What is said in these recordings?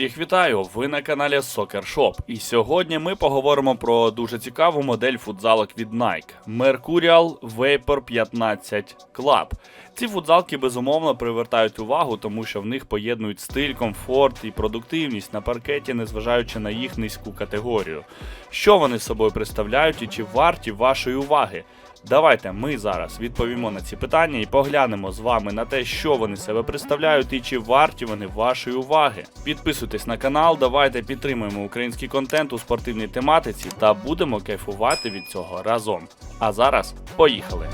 Всіх вітаю! Ви на каналі Soccer Shop. І сьогодні ми поговоримо про дуже цікаву модель футзалок від Nike Mercurial Vapor 15 Club. Ці футзалки безумовно привертають увагу, тому що в них поєднують стиль, комфорт і продуктивність на паркеті, незважаючи на їх низьку категорію. Що вони собою представляють і чи варті вашої уваги? Давайте ми зараз відповімо на ці питання і поглянемо з вами на те, що вони себе представляють і чи варті вони вашої уваги. Підписуйтесь на канал, давайте підтримуємо український контент у спортивній тематиці та будемо кайфувати від цього разом. А зараз поїхали!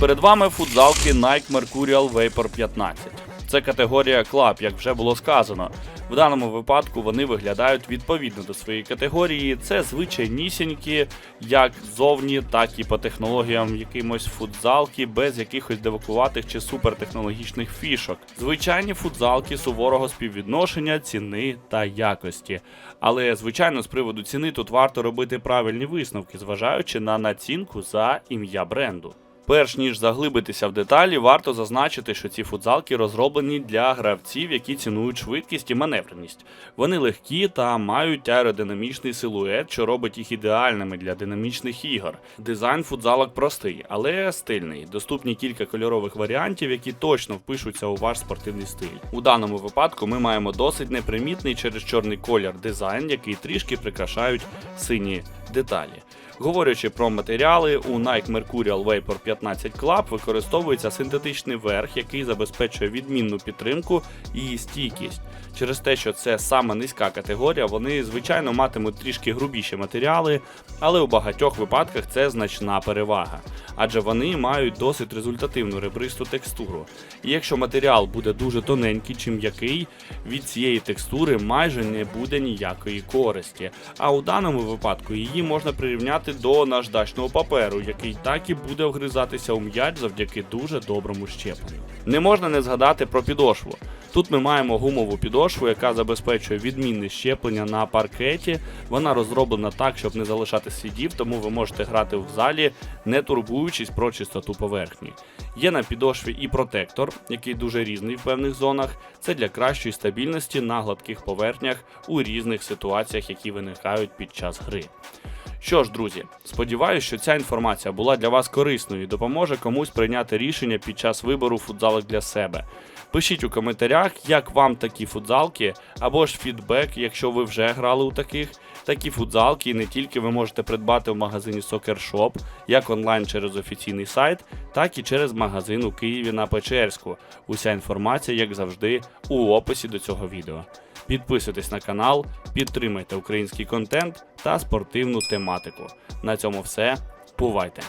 Перед вами футзалки Nike Mercurial Vapor 15. Це категорія Club, як вже було сказано. В даному випадку вони виглядають відповідно до своєї категорії. Це звичайнісінькі, як зовні, так і по технологіям якимось футзалки, без якихось девакуватих чи супертехнологічних фішок. Звичайні футзалки суворого співвідношення, ціни та якості. Але, звичайно, з приводу ціни тут варто робити правильні висновки, зважаючи на націнку за ім'я бренду. Перш ніж заглибитися в деталі, варто зазначити, що ці футзалки розроблені для гравців, які цінують швидкість і маневреність. Вони легкі та мають аеродинамічний силует, що робить їх ідеальними для динамічних ігор. Дизайн футзалок простий, але стильний. Доступні кілька кольорових варіантів, які точно впишуться у ваш спортивний стиль. У даному випадку ми маємо досить непримітний через чорний колір дизайн, який трішки прикрашають сині деталі. Говорячи про матеріали, у Nike Mercurial Vapor 15 Club використовується синтетичний верх, який забезпечує відмінну підтримку і стійкість. Через те, що це саме низька категорія, вони звичайно матимуть трішки грубіші матеріали, але у багатьох випадках це значна перевага, адже вони мають досить результативну ребристу текстуру. І якщо матеріал буде дуже тоненький чи м'який, від цієї текстури майже не буде ніякої користі. А у даному випадку її можна прирівняти до наждачного паперу, який так і буде вгризатися у м'яч завдяки дуже доброму щепленню. Не можна не згадати про підошву. Тут ми маємо гумову підошву, яка забезпечує відмінне щеплення на паркеті. Вона розроблена так, щоб не залишати слідів, тому ви можете грати в залі, не турбуючись про чистоту поверхні. Є на підошві і протектор, який дуже різний в певних зонах. Це для кращої стабільності на гладких поверхнях у різних ситуаціях, які виникають під час гри. Що ж, друзі, сподіваюся, що ця інформація була для вас корисною і допоможе комусь прийняти рішення під час вибору футзалок для себе. Пишіть у коментарях, як вам такі футзалки, або ж фідбек, якщо ви вже грали у таких. Такі футзалки і не тільки ви можете придбати в магазині Soccer Shop, як онлайн через офіційний сайт, так і через магазин у Києві на Печерську. Уся інформація, як завжди, у описі до цього відео. Підписуйтесь на канал, підтримайте український контент та спортивну тематику. На цьому все. Бувайте!